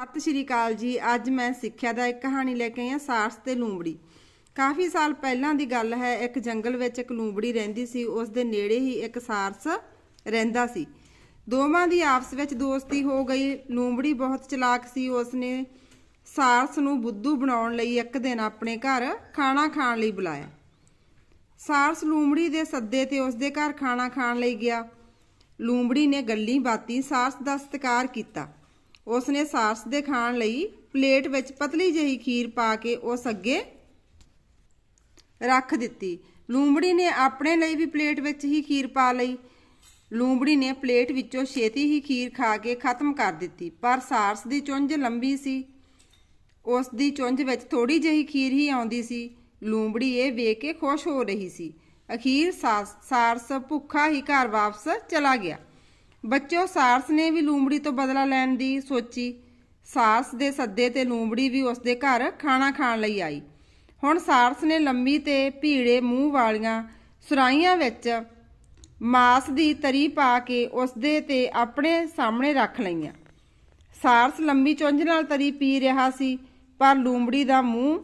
ਸਤਿ ਸ਼੍ਰੀ ਅਕਾਲ ਜੀ। ਅੱਜ ਮੈਂ ਸਿੱਖਿਆ ਦਾ ਇੱਕ ਕਹਾਣੀ ਲੈ ਕੇ ਆਈ ਹਾਂ, ਸਾਰਸ ਤੇ ਲੂੰਬੜੀ। ਕਾਫੀ ਸਾਲ ਪਹਿਲਾਂ ਦੀ ਗੱਲ ਹੈ, ਇੱਕ ਜੰਗਲ ਵਿੱਚ ਇੱਕ ਲੂੰਬੜੀ ਰਹਿੰਦੀ ਸੀ, ਉਸ ਦੇ ਨੇੜੇ ਹੀ ਇੱਕ ਸਾਰਸ ਰਹਿੰਦਾ ਸੀ। ਦੋਵਾਂ ਦੀ ਆਪਸ ਵਿੱਚ ਦੋਸਤੀ ਹੋ ਗਈ। ਲੂੰਬੜੀ ਬਹੁਤ ਚਲਾਕ ਸੀ। ਉਸਨੇ ਸਾਰਸ ਨੂੰ ਬੁੱਧੂ ਬਣਾਉਣ ਲਈ ਇੱਕ ਦਿਨ ਆਪਣੇ ਘਰ ਖਾਣਾ ਖਾਣ ਲਈ ਬੁਲਾਇਆ। ਸਾਰਸ ਲੂੰਬੜੀ ਦੇ ਸੱਦੇ ਤੇ ਉਸਦੇ ਘਰ ਖਾਣਾ ਖਾਣ ਲਈ ਗਿਆ। ਲੂੰਬੜੀ ਨੇ ਗੱਲੀ ਬਾਤੀ ਸਾਰਸ ਦਾ ਸਤਿਕਾਰ ਕੀਤਾ। ਉਸ ਨੇ ਸਾਰਸ ਦੇ ਖਾਣ ਲਈ ਪਲੇਟ ਵਿੱਚ ਪਤਲੀ ਜਿਹੀ ਖੀਰ ਪਾ ਕੇ ਉਸ ਅੱਗੇ ਰੱਖ ਦਿੱਤੀ। ਲੂੰਬੜੀ ਨੇ ਆਪਣੇ ਲਈ ਵੀ ਪਲੇਟ ਵਿੱਚ ਹੀ ਖੀਰ ਪਾ ਲਈ। ਲੂੰਬੜੀ ਨੇ ਪਲੇਟ ਵਿੱਚੋਂ ਛੇਤੀ ਹੀ ਖੀਰ ਖਾ ਕੇ ਖਤਮ ਕਰ ਦਿੱਤੀ, ਪਰ ਸਾਰਸ ਦੀ ਚੁੰਝ ਲੰਬੀ ਸੀ। ਉਸ ਦੀ ਚੁੰਝ ਵਿੱਚ ਥੋੜੀ ਜਿਹੀ ਖੀਰ ਹੀ ਆਉਂਦੀ ਸੀ। ਲੂੰਬੜੀ ਇਹ ਵੇਖ ਕੇ ਖੁਸ਼ ਹੋ ਰਹੀ ਸੀ। ਅਖੀਰ ਸਾਸ- ਸਾਰਸ ਭੁੱਖਾ ਹੀ ਘਰ ਵਾਪਸ ਚਲਾ ਗਿਆ। ਬੱਚੋ ਸਾਰਸ ਨੇ ਵੀ ਲੂੰਬੜੀ ਤੋਂ ਬਦਲਾ ਲੈਣ ਦੀ ਸੋਚੀ। ਸਾਰਸ ਦੇ ਸੱਦੇ ਤੇ ਲੂੰਬੜੀ ਵੀ ਉਸ ਦੇ ਘਰ ਖਾਣਾ ਖਾਣ ਲਈ ਆਈ। ਹੁਣ ਸਾਰਸ ਨੇ ਲੰਮੀ ਤੇ ਭੀੜੇ ਮੂੰਹ ਵਾਲੀਆਂ ਸੁਰਾਈਆਂ ਵਿੱਚ ਮਾਸ ਦੀ ਤਰੀ ਪਾ ਕੇ ਉਸ ਦੇ ਤੇ ਆਪਣੇ ਸਾਹਮਣੇ ਰੱਖ ਲਈਆਂ। ਸਾਰਸ ਲੰਮੀ ਚੁੰਝ ਨਾਲ ਤਰੀ ਪੀ ਰਿਹਾ ਸੀ, ਪਰ ਲੂੰਬੜੀ ਦਾ ਮੂੰਹ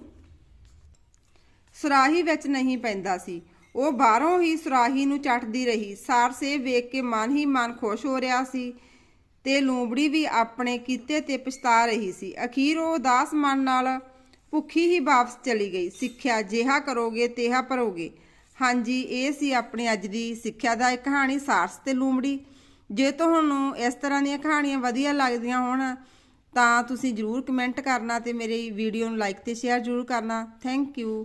ਸੁਰਾਹੀ ਵਿੱਚ ਨਹੀਂ ਪੈਂਦਾ ਸੀ। ਉਹ ਬਾਹਰੋਂ ਹੀ ਸੁਰਾਹੀ ਨੂੰ ਚੱਟਦੀ ਰਹੀ। ਸਾਰਸ ਇਹ ਵੇਖ ਕੇ ਮਨ ਹੀ ਮਨ ਖੁਸ਼ ਹੋ ਰਿਹਾ ਸੀ ਤੇ ਲੂੰਬੜੀ ਵੀ ਆਪਣੇ ਕੀਤੇ ਤੇ ਪਛਤਾ ਰਹੀ ਸੀ। ਅਖੀਰ ਉਹ ਉਦਾਸ ਮਨ ਨਾਲ ਭੁੱਖੀ ਹੀ ਵਾਪਸ ਚਲੀ ਗਈ। ਸਿੱਖਿਆ ਜਿਹਾ ਕਰੋਗੇ, ਤੇਹਾ ਭਰੋਗੇ। ਹਾਂਜੀ, ਇਹ ਸੀ ਆਪਣੀ ਅੱਜ ਦੀ ਸਿੱਖਿਆ ਦਾ ਇੱਕ ਕਹਾਣੀ। ਸਾਰਸ ਤੇ ਲੂੰਬੜੀ, ਜੇ ਤੁਹਾਨੂੰ ਇਸ ਤਰ੍ਹਾਂ ਦੀਆਂ ਕਹਾਣੀਆਂ ਵਧੀਆ ਲੱਗਦੀਆਂ ਹੋਣ, ਤਾਂ ਤੁਸੀਂ ਜਰੂਰ ਕਮੈਂਟ ਕਰਨਾ ਤੇ ਮੇਰੀ ਵੀਡੀਓ ਨੂੰ ਲਾਈਕ ਤੇ ਸ਼ੇਅਰ ਜਰੂਰ ਕਰਨਾ। Thank you